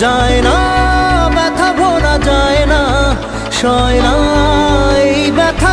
যায় না ব্যথা ভোলা যায় না সয় না ব্যথা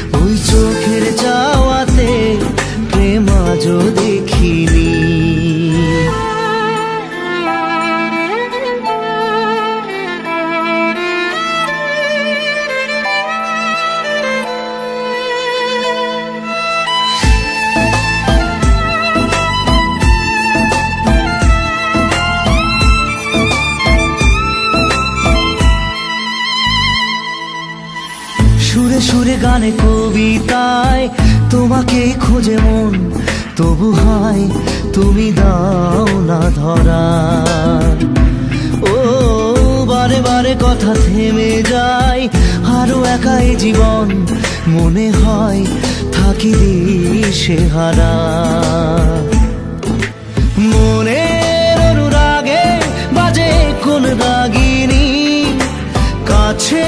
ওই প্রেমা আজও সুরে সুরে গানে কবিতায় তোমাকে খোঁজে মন, তবু হায় তুমি দাও না ধরা। ও, বারে বারে কথা থেমে যায়, আরও একাই জীবন, মনে হয় থাকি দিশে হারা। মনের অনুরাগে বাজে কোন রাগিনী কাছে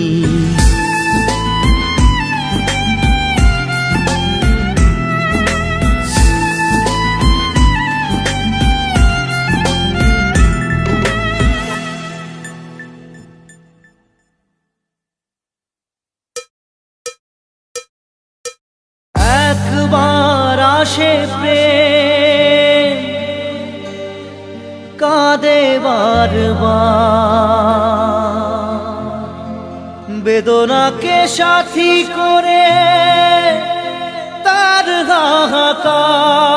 বেদনাকে সাথী করে তার হাহাকার।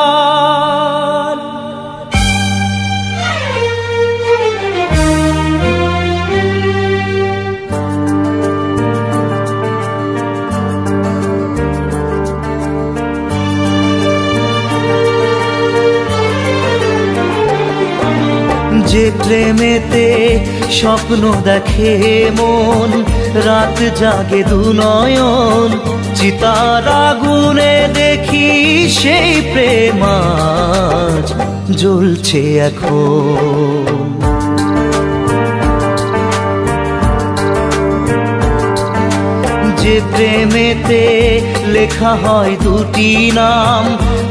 যে প্রেমেতে স্বপ্ন দেখে মন, রাত জাগে দু নয়ন। চিতার আগুনে দেখি সেই প্রেমাজ জ্বলছে এখন। যে প্রেমেতে লেখা হয় দুটি নাম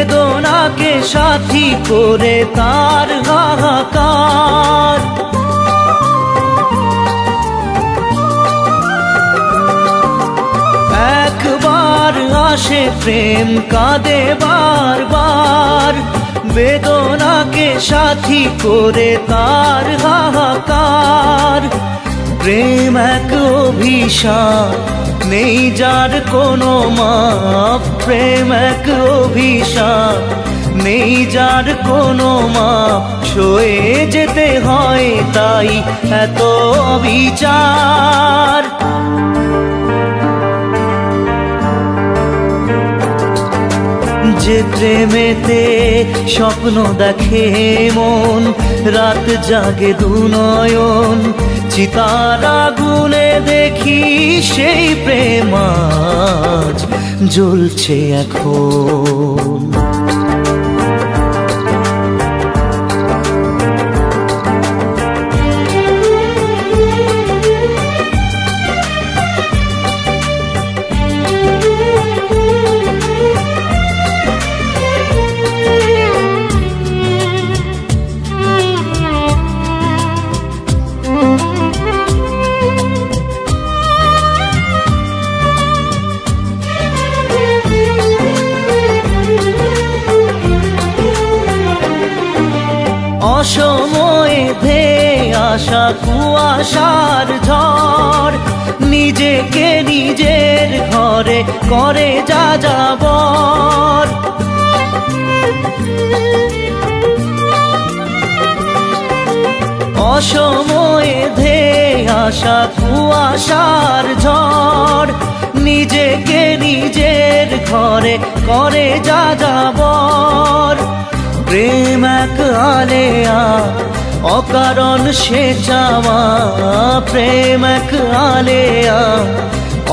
বেদনাকে সাথী করে তার হাহাকার। একবার আসে প্রেম, কাঁদে বারবার। বেদনাকে সাথী করে তার হাহাকার। প্রেম এক অভিশাপ নেই যার কোনো মা প্রেম এক অভিশাপ। নেই যার কোনো মা সয়ে যেতে হয় তাই এত বিচার যে প্রেমেতে স্বপ্ন দেখে মন, রাত জাগে দুনয়ন। চিতারা গুলে দেখি সেই প্রেমাজ জ্বলছে এখন। অসময়ে ধে আসা কুয়াশার ঝড়। নিজেকে নিজের ঘরে করে যা যাবর অসময়ে ধে আসা কুয়াশার ঝড়। নিজেকে নিজের ঘরে করে যা যাবর প্রেম এক আলেয়া, অকারণ সে চাওয়া। প্রেম এক আলেয়া,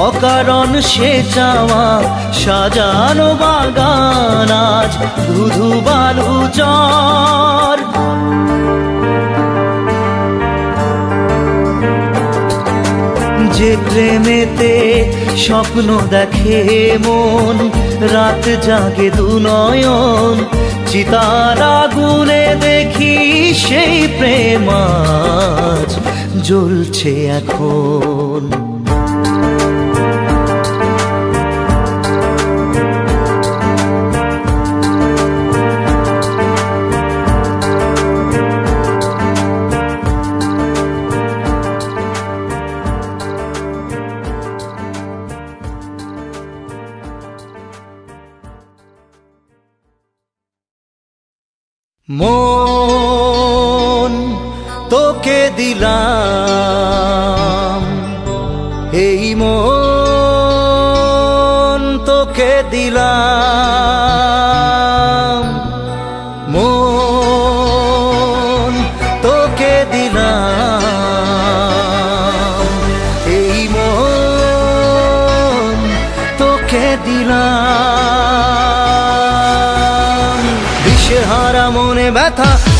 অকারণ সে চাওয়া। সাজানো বাগান আজ, ধুধু বালু চর। যে প্রেমেতে স্বপ্ন দেখে মন, রাত জাগে দু চিতারা গুনে দেখি সেই প্রেমাজ জ্বলছে এখন।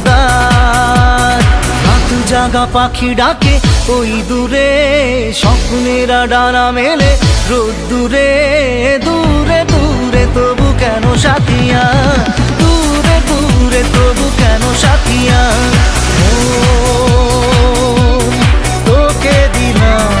বন্ধদার হাত জাগা পাখি ডাকে, ওই দূরে স্বপ্নেরা ডানা মেলে। রোদ দূরে দূরে দূরে, তবু কেন সাথিয়া? দূরে দূরে, তবু কেন সাথিয়া? তোকে দিলাম।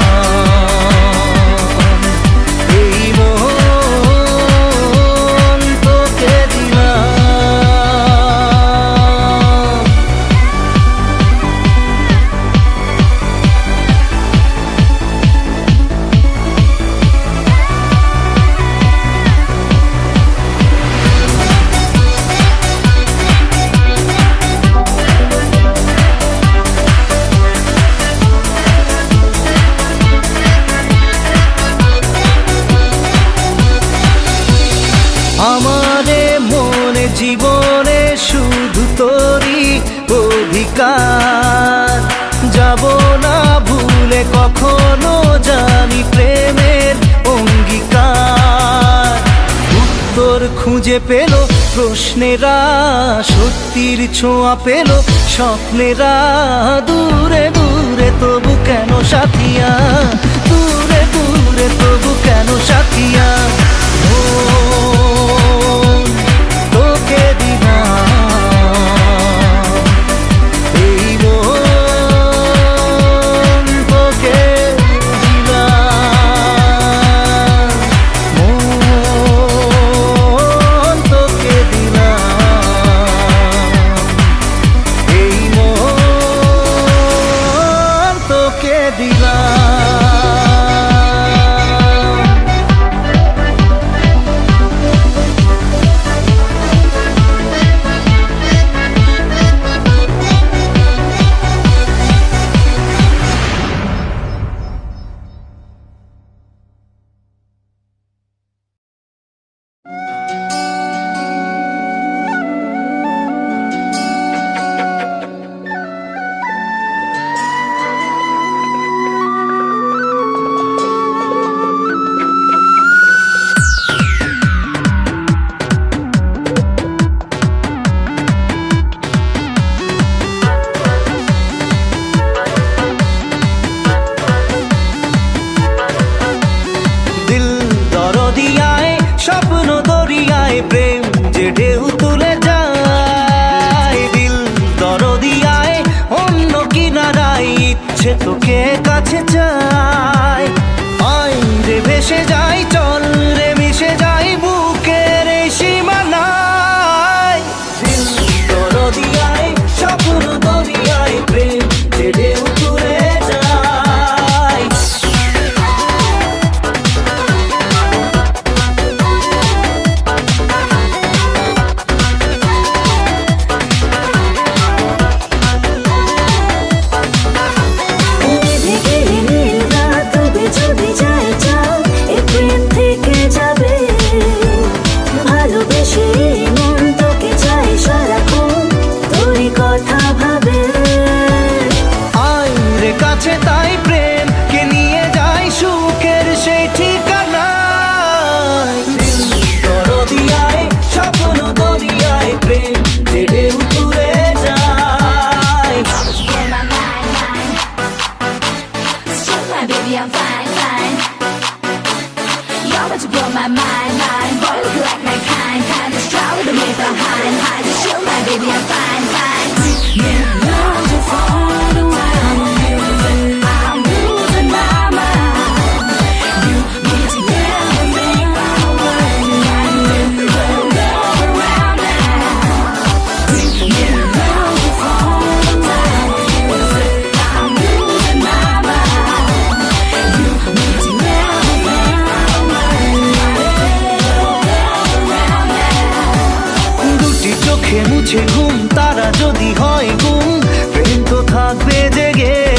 খুঁজে পেল, প্রশ্নেরা সত্যির ছোঁয়া পেল, স্বপ্নেরা দূরে দূরে তবু কেন সাথিয়া? দূরে দূরে তবু কেন সাথিয়া? মন baby, I'm fine, fine. You're about to blow my mind, mind. Boy, look like my kind, kind Just try with me behind, hide Just chill, my baby, I'm fine, fine. yeah. মুছে ঘুম তারা যদি হয় ঘুম প্রেম তো থাকবে জেগে।